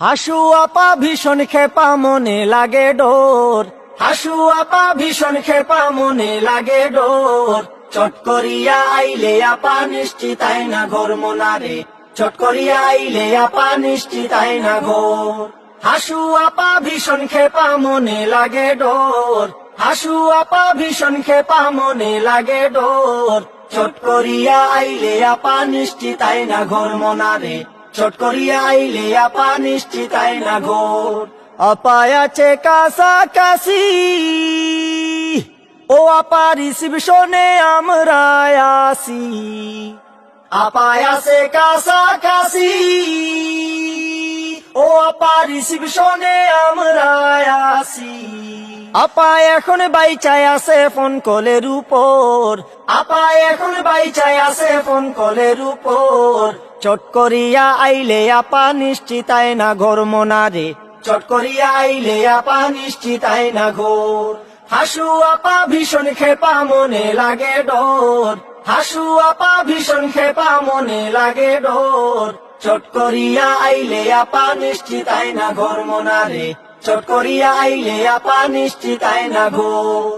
হাসু আপা ভীষণ খেপা, মনে লাগে ডোর। হাসু আপা ভীষণ খেপা, মনে লাগে ডোর। চট করিয়া আইলে আপা নিশ্চিতাই না ঘর মোনারে। চট করিয়া আইলে আপা নিশ্চিতাই না ঘর। হাসু আপা ভীষণ খেপা, মনে লাগে ডোর। হাসু আপা ভীষণ খেপা, মনে লাগে ডোর। চট করিয়া আইলে আপা নিশ্চিতাই না ঘর মোনারে। চট করিয়া আইলে আপা নিশ্চিতাই না ঘোর। অপায় আছে কাছাকাছি। ও আপা রিসিপশনে আমরা আসি আপায় আছে কাছাকাছি। ও আপা রিসিপশনে আমরা আসি আপা এখন বাইচাই আছে ফোন কলের উপর। আপা এখন বাইচাই আছে ফোন কলের উপর। চট করিয়া আইলে আপা নিশ্চিতাই না ঘর মোনারে। চট করিয়া আইলে আপা নিশ্চিতাই না ঘোর। হাসু আপা ভীষণ খেপা মনে লাগে ডোর। হাসু আপা ভীষণ খেপা মনে লাগে ডোর। চট করিয়া আইলে আপা নিশ্চিতাই না ঘর মোনারে। চট করিয়া আইলে আপা নিশ্চিতাই না ঘোর।